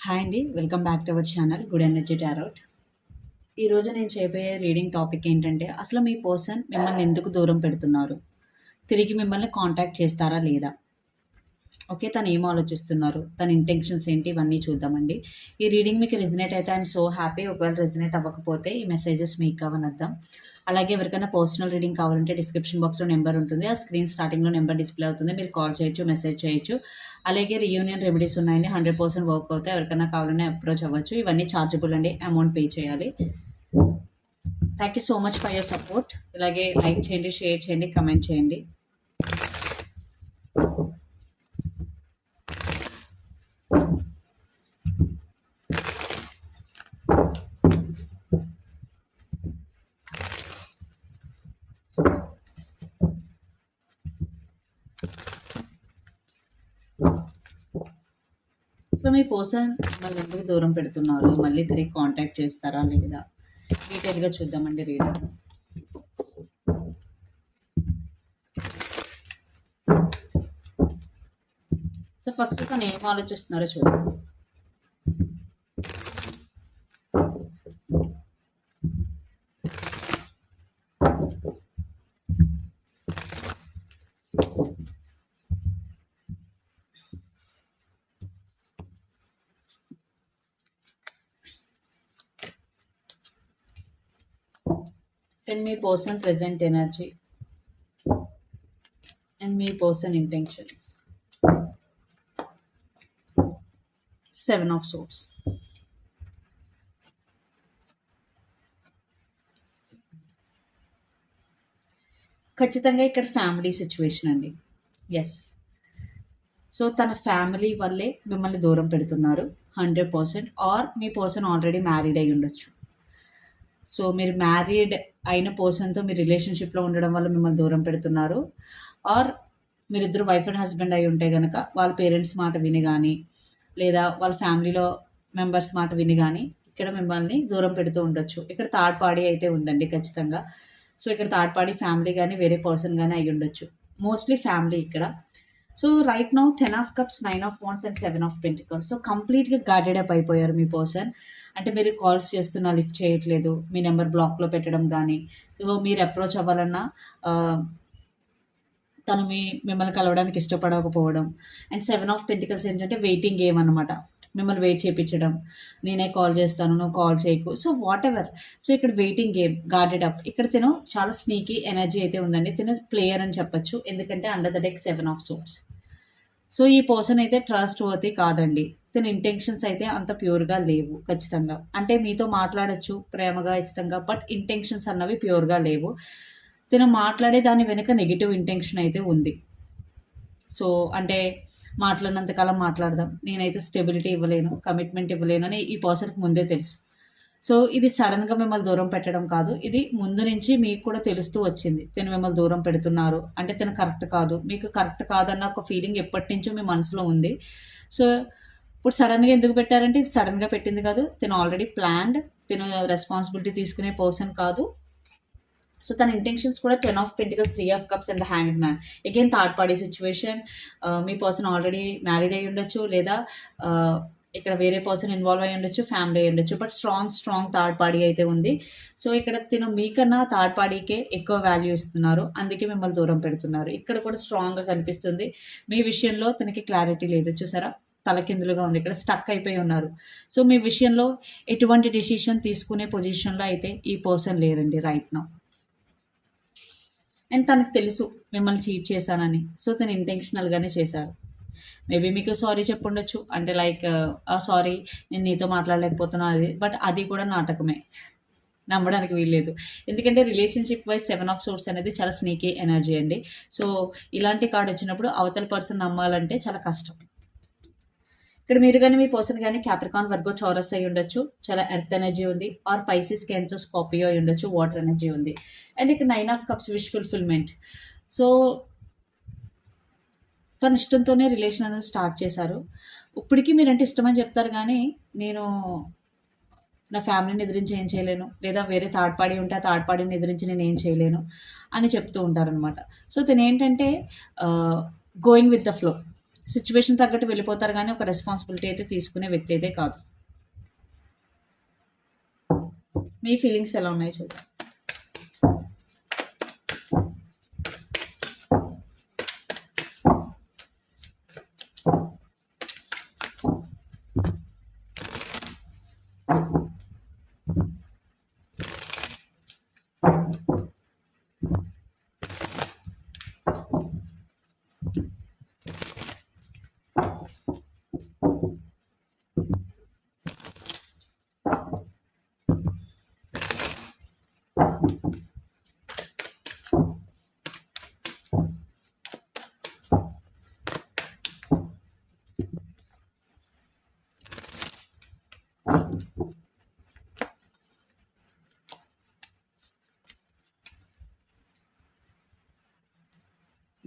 Hi అండి welcome back to our channel good energy tarot ఈరోజు నేను చేయబోయే రీడింగ్ టాపిక్ ఏంటంటే అసలు మీ పర్సన్ మిమ్మల్ని ఎందుకు దూరం పెడుతున్నారు? తిరిగి మిమ్మల్ని కాంటాక్ట్ చేస్తారా లేదా? ఓకే తను ఏం ఆలోచిస్తున్నారు? తన ఇంటెన్షన్స్ ఏంటి? ఇవన్నీ చూద్దామండి. ఈ రీడింగ్ మీకు రెజినేట్ అయితే ఐఎమ్ సో హ్యాపీ ఒకవేళ రెజినేట్ అవ్వకపోతే ఈ మెసేజెస్ మీకు కావనద్దాం అలాగే ఎవరికైనా పర్సనల్ రీడింగ్ కావాలంటే డిస్క్రిప్షన్ బాక్స్లో నెంబర్ ఉంటుంది. ఆ స్క్రీన్ స్టార్టింగ్లో నెంబర్ డిస్ప్లే అవుతుంది. మీరు కాల్ చేయొచ్చు మెసేజ్ చేయొచ్చు. అలాగే రియూనియన్ రెమెడీస్ ఉన్నాయండి. హండ్రెడ్ పర్సెంట్ వర్క్ అవుతాయి. ఎవరికైనా కావాలన్నా అప్రోచ్ అవ్వచ్చు. ఇవన్నీ ఛార్జబుల్ అండి. అమౌంట్ పే చేయాలి. Thank you so much for your support ఇలాగే లైక్ చేయండి షేర్ చేయండి కమెంట్ చేయండి. సో మీ పర్సన్ మళ్ళీ ఎందుకు దూరం పెడుతున్నారు. మళ్ళీ తిరిగి కాంటాక్ట్ చేస్తారా లేదా? డీటెయిల్గా చూద్దామండి రీడర్. సో ఫస్ట్ తను ఏం ఆలోచిస్తున్నారో చూద్దాం. అండ్ మీ person present energy and me person intentions seven of swords ఖచ్చితంగా ఇక్కడ ఫ్యామిలీ సిచ్యువేషన్ అండి. ఎస్ సో తన ఫ్యామిలీ వల్లే మిమ్మల్ని దూరం పెడుతున్నారు. హండ్రెడ్ పర్సెంట్ ఆర్ మీ పర్సన్ ఆల్రెడీ మ్యారీడ్ అయి ఉండొచ్చు సో మీరు మ్యారీడ్ అయిన పర్సన్తో మీరు రిలేషన్షిప్లో ఉండడం వల్ల మిమ్మల్ని దూరం పెడుతున్నారు. ఆర్ మీరిద్దరు వైఫ్ అండ్ హస్బెండ్ అయి ఉంటే కనుక వాళ్ళ పేరెంట్స్ మాట విని కానీ లేదా వాళ్ళ ఫ్యామిలీలో మెంబర్స్ మాట విని కానీ ఇక్కడ మిమ్మల్ని దూరం పెడుతూ ఉండొచ్చు. ఇక్కడ థర్డ్ పార్టీ అయితే ఉందండి ఖచ్చితంగా. సో ఇక్కడ థర్డ్ పార్టీ ఫ్యామిలీ కానీ వేరే పర్సన్ కానీ అయి ఉండొచ్చు మోస్ట్లీ ఫ్యామిలీ ఇక్కడ. So right now ten of cups nine of wands and seven of pentacles so కంప్లీట్గా గార్డెడ్ అప్ అయిపోయారు మీ పర్సన్ అంటే మీరు కాల్స్ చేస్తున్నా లిఫ్ట్ చేయట్లేదు మీ నెంబర్ బ్లాక్లో పెట్టడం కానీ సో మీరు అప్రోచ్ అవ్వాలన్నా తను మీ మిమ్మల్ని కలవడానికి ఇష్టపడకపోవడం. అండ్ సెవెన్ ఆఫ్ పెంటికల్స్ ఏంటంటే వెయిటింగ్ గేమ్ అనమాట మిమ్మల్ని వెయిట్ చేయించడం నేనే కాల్ చేస్తాను నువ్వు కాల్ చేయకు. సో వాట్ ఎవర్ సో ఇక్కడ వెయిటింగ్ గేమ్ గార్డెడ్ అప్ ఇక్కడ తిను చాలా స్నీకీ ఎనర్జీ అయితే ఉందండి. తిను ప్లేయర్ అని చెప్పొచ్చు. ఎందుకంటే under the deck seven of swords so ఈ పర్సన్ అయితే ట్రస్ట్ వర్తి కాదండి. తన ఇంటెన్షన్స్ అయితే అంత ప్యూర్గా లేవు ఖచ్చితంగా. అంటే మీతో మాట్లాడచ్చు ప్రేమగా ఇష్టంగా బట్ ఇంటెన్షన్స్ అన్నవి ప్యూర్గా లేవు. తను మాట్లాడే దాని వెనుక నెగిటివ్ ఇంటెన్షన్ అయితే ఉంది. సో అంటే మాట్లాడినంతకాలం మాట్లాడదాం. నేనైతే స్టెబిలిటీ ఇవ్వలేను కమిట్మెంట్ ఇవ్వలేను అని ఈ పర్సన్కి ముందే తెలుసు. సో ఇది సడన్గా మిమ్మల్ని దూరం పెట్టడం కాదు. ఇది ముందు నుంచి మీకు కూడా తెలుస్తూ వచ్చింది. తను మిమ్మల్ని దూరం పెడుతున్నారు. అంటే తను కరెక్ట్ కాదు. మీకు కరెక్ట్ కాదన్న ఒక ఫీలింగ్ ఎప్పటి నుంచో మీ మనసులో ఉంది. సో ఇప్పుడు సడన్గా ఎందుకు పెట్టారంటే ఇది సడన్గా పెట్టింది కాదు. తను ఆల్రెడీ ప్లాన్డ్. తను రెస్పాన్సిబిలిటీ తీసుకునే పర్సన్ కాదు. సో తన ఇంటెన్షన్స్ కూడా ten of pentacles three of cups and the hand man again third party situation me person already married అయి ఉండొచ్చు లేదా uh, ఇక్కడ వేరే పర్సన్ ఇన్వాల్వ్ అయి ఉండొచ్చు ఫ్యామిలీ అయి ఉండొచ్చు but strong strong third party అయితే ఉంది. సో ఇక్కడ తిను మీకన్నా థర్డ్ పార్టీకే ఎక్కువ వాల్యూ ఇస్తున్నారు. అందుకే మిమ్మల్ని దూరం పెడుతున్నారు. ఇక్కడ కూడా స్ట్రాంగ్గా కనిపిస్తుంది. మీ విషయంలో తనకి క్లారిటీ లేదు. చూసారా? తలకిందులుగా ఉంది. ఇక్కడ స్టక్ అయిపోయి ఉన్నారు. సో మీ విషయంలో ఎటువంటి డెసిషన్ తీసుకునే పొజిషన్లో అయితే ఈ పర్సన్ లేరండి రైట్ నౌ అండ్ తనకు తెలుసు మిమ్మల్ని చీట్ చేశానని. సో తను ఇంటెన్షనల్గానే చేశారు. మేబీ మీకు సారీ చెప్పుండొచ్చు. అంటే లైక్ సారీ నేను నీతో మాట్లాడలేకపోతున్నాను అది. బట్ అది కూడా నాటకమే. నమ్మడానికి వీల్లేదు. ఎందుకంటే relationship wise seven of swords అనేది చాలా స్నీకీ ఎనర్జీ అండి. సో ఇలాంటి కార్డ్ వచ్చినప్పుడు అవతల పర్సన్ నమ్మాలంటే చాలా కష్టం. ఇక్కడ మీరు కానీ మీ పర్సన్ కానీ క్యాప్రికాన్ వర్గో చౌరస్ అయి ఉండొచ్చు. చాలా ఎర్త్ ఎనర్జీ ఉంది. ఆర్ పైసిస్ క్యాన్సర్ స్కాపియో అయి ఉండొచ్చు. వాటర్ ఎనర్జీ ఉంది. అండ్ ఇక్కడ nine of cups wish fulfillment so తన ఇష్టంతోనే రిలేషన్ అనేది స్టార్ట్ చేశారు. ఇప్పటికీ మీరంటే ఇష్టమని చెప్తారు కానీ నేను నా ఫ్యామిలీని ఎదిరించి ఏం చేయలేను. లేదా వేరే థర్డ్ పార్టీ ఉంటే ఆ థర్డ్ పార్టీని ఎదిరించి నేను ఏం చేయలేను అని చెప్తూ ఉంటారనమాట సో తను ఏంటంటే going uh, with the flow situation తగ్గట్టు వెళ్ళిపోతారు కానీ ఒక రెస్పాన్సిబిలిటీ అయితే తీసుకునే వ్యక్తి అయితే కాదు. మీ ఫీలింగ్స్ ఎలా ఉన్నాయి చూద్దాం.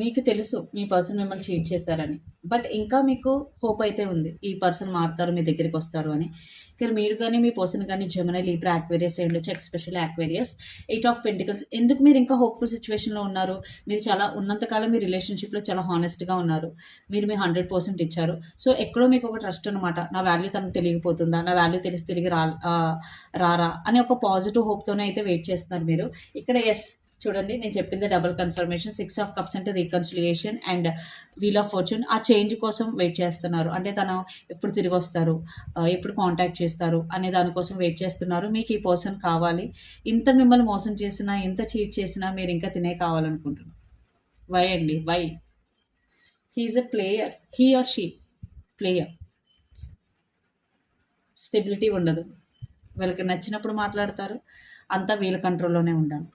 మీకు తెలుసు మీ పర్సన్ మిమ్మల్ని చీట్ చేస్తారని. బట్ ఇంకా మీకు హోప్ అయితే ఉంది ఈ పర్సన్ మారుతారు మీ దగ్గరికి వస్తారు అని. ఇక్కడ మీరు కానీ మీ పర్సన్ కానీ జమనై లీబ్రా యాక్వేరియస్ అయి ఉండొచ్చు especially Aquarius eight of pentacles ఎందుకు మీరు ఇంకా హోప్ఫుల్ సిచ్యువేషన్లో ఉన్నారు? మీరు చాలా ఉన్నంతకాలం మీ రిలేషన్షిప్లో చాలా హానెస్ట్గా ఉన్నారు. మీరు మీ హండ్రెడ్ పర్సెంట్ ఇచ్చారు. సో ఎక్కడో మీకు ఒక ట్రస్ట్ అనమాట నా వాల్యూ తనకు తెలియకపోతుందా? నా వాల్యూ తెలిసి తిరిగి రా రారా? అని ఒక పాజిటివ్ హోప్తోనే అయితే వెయిట్ చేస్తున్నారు మీరు. ఇక్కడ ఎస్ చూడండి నేను చెప్పింది double confirmation six of cups అంటే reconciliation and wheel of fortune ఆ చేంజ్ కోసం వెయిట్ చేస్తున్నారు. అంటే తను ఎప్పుడు తిరిగి వస్తారు ఎప్పుడు కాంటాక్ట్ చేస్తారు అనే దానికోసం వెయిట్ చేస్తున్నారు. మీకు ఈ పర్సన్ కావాలి. ఇంత మిమ్మల్ని మోసం చేసినా ఇంత చీట్ చేసినా మీరు ఇంకా తినే కావాలనుకుంటున్నారు. వై అండి? Why he's a player he or she player stability ఉండదు. వీళ్ళకి నచ్చినప్పుడు మాట్లాడతారు. అంతా వీళ్ళ కంట్రోల్లోనే ఉండాలి.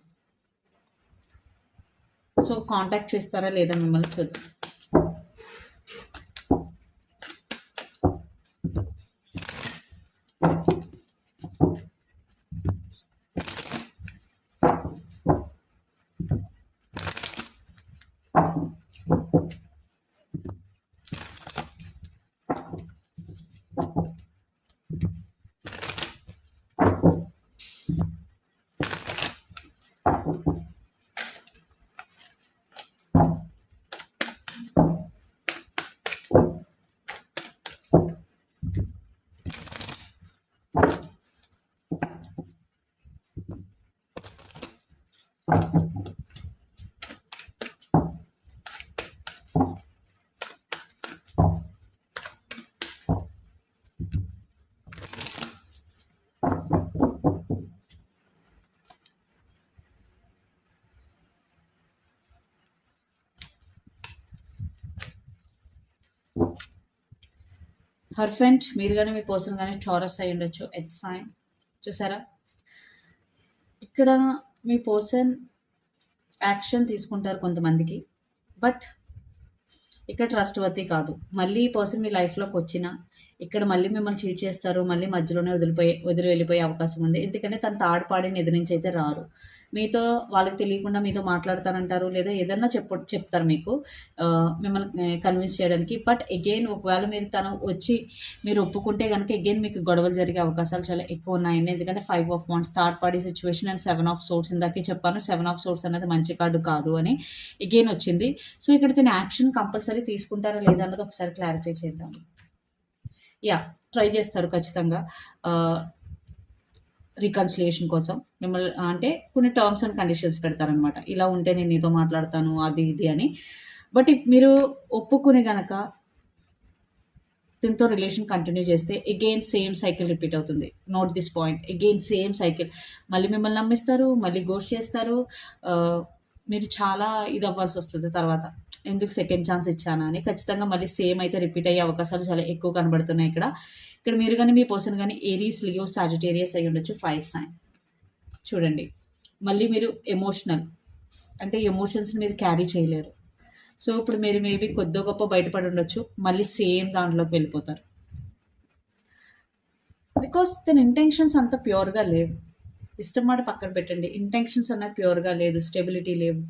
సో కాంటాక్ట్ చేస్తారా లేదా మిమ్మల్ని చూద్దాం. Thank you. హర్ఫెంట్ మీరు కానీ మీ పర్సన్ కానీ టారస్ అయి ఉండొచ్చు. ఎచ్ సైన్ చూసారా? ఇక్కడ మీ పర్సన్ యాక్షన్ తీసుకుంటారు కొంతమందికి. బట్ ఇక్కడ ట్రస్ట్ వర్తి కాదు. మళ్ళీ ఈ పర్సన్ మీ లైఫ్లోకి వచ్చినా ఇక్కడ మళ్ళీ మిమ్మల్ని చీట్ చేస్తారు మళ్ళీ మధ్యలోనే వదిలిపోయే వదిలి వెళ్ళిపోయే అవకాశం ఉంది. ఎందుకంటే తన తాడు పాడిన అయితే రారు. మీతో వాళ్ళకి తెలియకుండా మీతో మాట్లాడతానంటారు లేదా ఏదన్నా చెప్ప చెప్తారు మీకు మిమ్మల్ని కన్విన్స్ చేయడానికి. బట్ అగైన్ ఒకవేళ మీరు తను వచ్చి మీరు ఒప్పుకుంటే కనుక అగైన్ మీకు గొడవలు జరిగే అవకాశాలు చాలా ఎక్కువ ఉన్నాయండి. ఎందుకంటే five of wands third party situation and seven of swords ఇందాకే చెప్పాను. సెవెన్ ఆఫ్ సోర్స్ అనేది మంచి కార్డు కాదు అని అగైన్ వచ్చింది. సో ఇక్కడ తన యాక్షన్ కంపల్సరీ తీసుకుంటారా లేదా అన్నది ఒకసారి క్లారిఫై చేద్దాం. యా ట్రై చేస్తారు ఖచ్చితంగా. రికన్సిలియేషన్ కోసం. మిమ్మల్ని అంటే కొన్ని టర్మ్స్ అండ్ కండిషన్స్ పెడతారనమాట ఇలా ఉంటే నేను నీతో మాట్లాడతాను అది ఇది అని. బట్ ఇఫ్ మీరు ఒప్పుకుని గనక దీంతో రిలేషన్ కంటిన్యూ చేస్తే అగైన్ సేమ్ సైకిల్ రిపీట్ అవుతుంది. Note this point again same cycle మళ్ళీ మిమ్మల్ని నమ్మిస్తారు మళ్ళీ గోస్ట్ చేస్తారు. మీరు చాలా ఇది అవ్వాల్సి వస్తుంది తర్వాత. ఎందుకు సెకండ్ ఛాన్స్ ఇచ్చానా అని. ఖచ్చితంగా మళ్ళీ సేమ్ అయితే రిపీట్ అయ్యే అవకాశాలు చాలా ఎక్కువ కనబడుతున్నాయి ఇక్కడ. ఇక్కడ మీరు కానీ మీ పర్సన్ కానీ ఏరీస్ లియో సాజిటేరియస్ అయి ఉండొచ్చు ఫైవ్ సైన్ చూడండి. మళ్ళీ మీరు ఎమోషనల్ అంటే ఎమోషన్స్ని మీరు క్యారీ చేయలేరు. సో ఇప్పుడు మీరు మేబీ కొద్ది గొప్ప బయటపడి ఉండొచ్చు మళ్ళీ సేమ్ దాంట్లోకి వెళ్ళిపోతారు. బికాస్ తన ఇంటెన్షన్స్ అంత ప్యూర్గా లేవు. ఇష్టం మాట పక్కన పెట్టండి. ఇంటెన్షన్స్ అన్నది ప్యూర్గా లేదు స్టెబిలిటీ లేవు.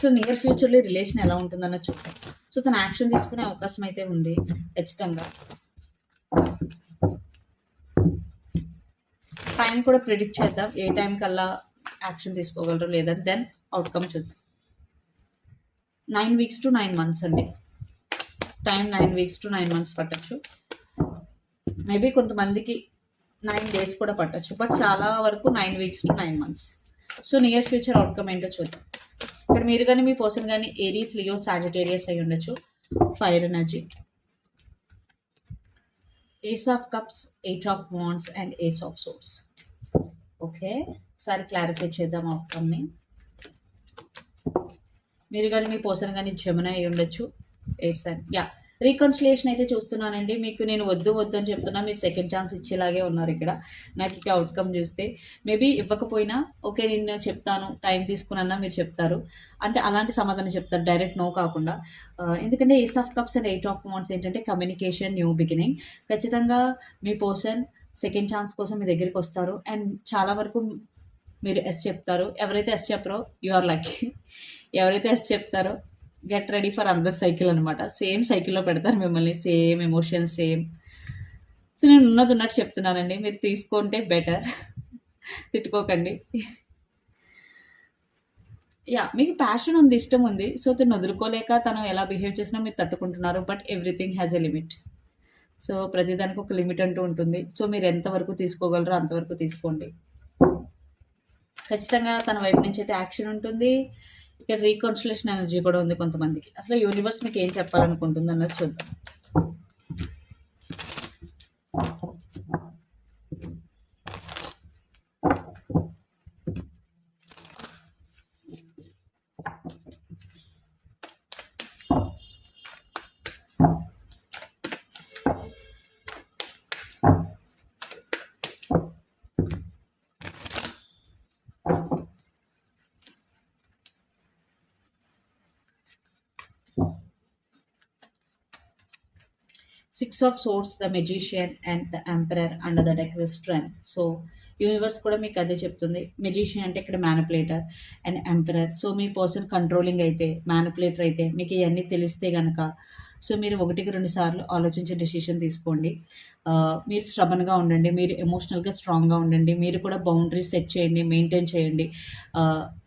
సో నియర్ ఫ్యూచర్లో రిలేషన్ ఎలా ఉంటుందన్న చూద్దాం. సో తన యాక్షన్ తీసుకునే అవకాశం అయితే ఉంది ఖచ్చితంగా. టైం కూడా ప్రిడిక్ట్ చేద్దాం ఏ టైం కల్లా యాక్షన్ తీసుకోగలరు లేదా దెన్ అవుట్కమ్ చూద్దాం. Nine weeks to nine months అండి. Time nine weeks to nine months పట్టచ్చు. మేబీ కొంతమందికి నైన్ డేస్ కూడా పట్టచ్చు బట్ చాలా వరకు nine weeks to nine months so near future outcome ఏంటో చూద్దాం. ఇక్కడ మీరు కానీ మీ పర్సన్ కానీ ఏరియస్ లియో సాజిటేరియస్ అయి ఉండొచ్చు. Fire energy. Ace of cups eight of wands and ace of swords. Okay. ఒకసారి క్లారిఫై చేద్దాం అవుట్కమ్ని. మీరు కానీ మీ పర్సన్ కానీ జమున అయి ఉండొచ్చు. Eight sir yeah. రీకన్సిలేషన్ అయితే చూస్తున్నానండి. మీకు నేను వద్దు వద్దు అని చెప్తున్నా. మీరు సెకండ్ ఛాన్స్ ఇచ్చేలాగే ఉన్నారు ఇక్కడ. నాకు ఇక అవుట్కమ్ చూస్తే మేబీ ఇవ్వకపోయినా ఓకే నేను చెప్తాను టైం తీసుకున్నా మీరు చెప్తారు. అంటే అలాంటి సమాధానం చెప్తారు. డైరెక్ట్ నో కాకుండా. ఎందుకంటే ace of cups and eight of wands ఏంటంటే కమ్యూనికేషన్ న్యూ బిగినింగ్ ఖచ్చితంగా మీ పర్సన్ సెకండ్ ఛాన్స్ కోసం మీ దగ్గరికి వస్తారు. అండ్ చాలా వరకు మీరు ఎస్ చెప్తారు. ఎవరైతే ఎస్ చెప్పరో యు ఆర్ లక్కీ ఎవరైతే ఎస్ చెప్తారో get ready for another cycle అనమాట సేమ్ సైకిల్లో పెడతారు మిమ్మల్ని సేమ్ ఎమోషన్స్ సేమ్. సో నేను ఉన్నది ఉన్నట్టు చెప్తున్నానండి. మీరు తీసుకుంటే బెటర్. తిట్టుకోకండి. యా మీకు ప్యాషన్ ఉంది ఇష్టం ఉంది. సో తను వదులుకోలేక తను ఎలా బిహేవ్ చేసినా మీరు తట్టుకుంటున్నారు but everything has a limit. So ప్రతిదానికి ఒక లిమిట్ అంటూ ఉంటుంది. సో మీరు ఎంతవరకు తీసుకోగలరో అంతవరకు తీసుకోండి. ఖచ్చితంగా తన వైపు నుంచి అయితే యాక్షన్ ఉంటుంది. ఇక్కడ రీకన్సులేషన్ ఎనర్జీ కూడా ఉంది కొంతమందికి. అసలు యూనివర్స్ మీకు ఏం చెప్పాలనుకుంటుంది అన్నది చూద్దాం. Six of swords the magician and the emperor under the deck strength so universe కూడా మీకు అదే చెప్తుంది. మెజిషియన్ అంటే ఇక్కడ మ్యానిపులేటర్ అండ్ ఎంపరర్ సో మీ పర్సన్ కంట్రోలింగ్ అయితే మ్యానిపులేటర్ అయితే మీకు ఇవన్నీ తెలిస్తే కనుక సో మీరు ఒకటికి రెండు సార్లు ఆలోచించే డెసిషన్ తీసుకోండి. మీరు స్ట్రబన్గా ఉండండి మీరు ఎమోషనల్గా స్ట్రాంగ్గా ఉండండి మీరు కూడా బౌండరీస్ సెట్ చేయండి మెయింటైన్ చేయండి.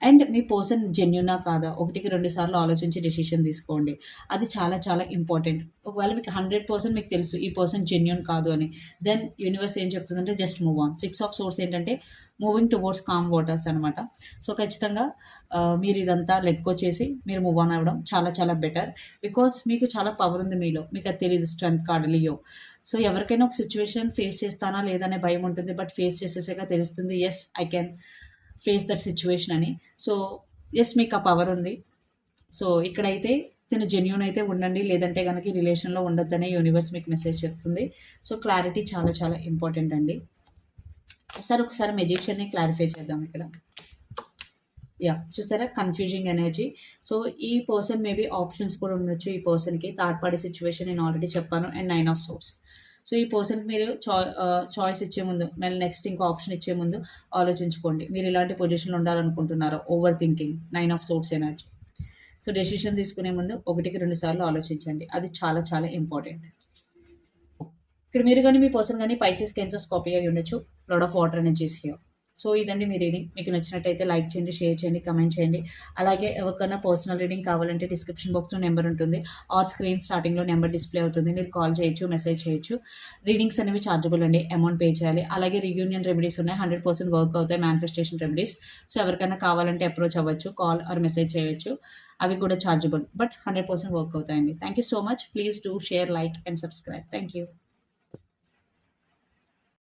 అండ్ మీ పర్సన్ జెన్యునా కాదా ఒకటికి రెండు సార్లు ఆలోచించి డెసిషన్ తీసుకోండి. అది చాలా చాలా ఇంపార్టెంట్ ఒకవేళ మీకు హండ్రెడ్ పర్సెంట్ మీకు తెలుసు ఈ పర్సన్ జెన్యున్ కాదు అని దెన్ యూనివర్స్ ఏం చెప్తుందంటే just move on six of swords ఏంటంటే మూవింగ్ టువర్డ్స్ కామ్ వాటర్స్ అనమాట సో ఖచ్చితంగా మీరు ఇదంతా లెట్కో చేసి మీరు మూవ్ ఆన్ అవ్వడం చాలా చాలా బెటర్ బికాస్ మీకు చాలా పవర్ ఉంది మీలో. మీకు అది తెలియదు స్ట్రెంత్ కార్డ్ లియో. సో ఎవరికైనా ఒక సిచ్యువేషన్ ఫేస్ చేస్తానా లేదనే భయం ఉంటుంది. బట్ ఫేస్ చేసేసాక తెలుస్తుంది yes I can face that situation అని. సో ఎస్ మీకు ఆ పవర్ ఉంది. సో ఇక్కడైతే తిను జెన్యున్ అయితే ఉండండి. లేదంటే కనుక ఈ రిలేషన్లో ఉండొద్దనే యూనివర్స్ మీకు మెసేజ్ చెప్తుంది. సో క్లారిటీ చాలా చాలా ఇంపార్టెంట్ అండి. సార్ ఒకసారి మెజిషియన్ని క్లారిఫై చేద్దాం ఇక్కడ యా చూసారా కన్ఫ్యూజింగ్ ఎనర్జీ సో ఈ పర్సన్ మేబీ ఆప్షన్స్ కూడా ఉండొచ్చు ఈ పర్సన్కి థర్డ్ పార్టీ సిచ్యువేషన్ నేను ఆల్రెడీ చెప్పాను and nine of swords so ఈ పర్సన్కి మీరు చాయ్ చాయిస్ ఇచ్చే ముందు మళ్ళీ నెక్స్ట్ ఇంకో ఆప్షన్ ఇచ్చే ముందు ఆలోచించుకోండి మీరు ఇలాంటి పొజిషన్లో ఉండాలనుకుంటున్నారో over thinking nine of source energy so decision తీసుకునే ముందు ఒకటికి రెండు సార్లు ఆలోచించండి అది చాలా చాలా ఇంపార్టెంట్ ఇక్కడ మీరు కానీ మీ పర్సన్ కానీ పైసెస్ కెన్సర్స్ కాపీ అయి ఉండొచ్చు. Lot of water energies here so ఇదండి మీ రీడింగ్ మీకు నచ్చినట్టయితే లైక్ చేయండి షేర్ చేయండి కమెంట్ చేయండి. అలాగే ఎవరికైనా పర్సనల్ రీడింగ్ కావాలంటే డిస్క్రిప్షన్ బాక్స్లో నెంబర్ ఉంటుంది. ఆర్ స్క్రీన్ స్టార్టింగ్లో నెంబర్ డిస్ప్లే అవుతుంది. మీరు కాల్ చేయొచ్చు మెసేజ్ చేయొచ్చు. రీడింగ్స్ అనేవి ఛార్జబుల్ అండి. అమౌంట్ పే చేయాలి. అలాగే రియూనియన్ రెమెడీస్ ఉన్నాయి. హండ్రెడ్ పర్సెంట్ వర్క్ అవుతాయి మేనిఫెస్టేషన్ రెమెడీస్ సో ఎవరికైనా కావాలంటే అప్రోచ్ అవ్వచ్చు కాల్ ఆర్ మెసేజ్ చేయొచ్చు. అవి కూడా chargeable but hundred percent work అవుతాయండి. Thank you so much please do share like and subscribe thank you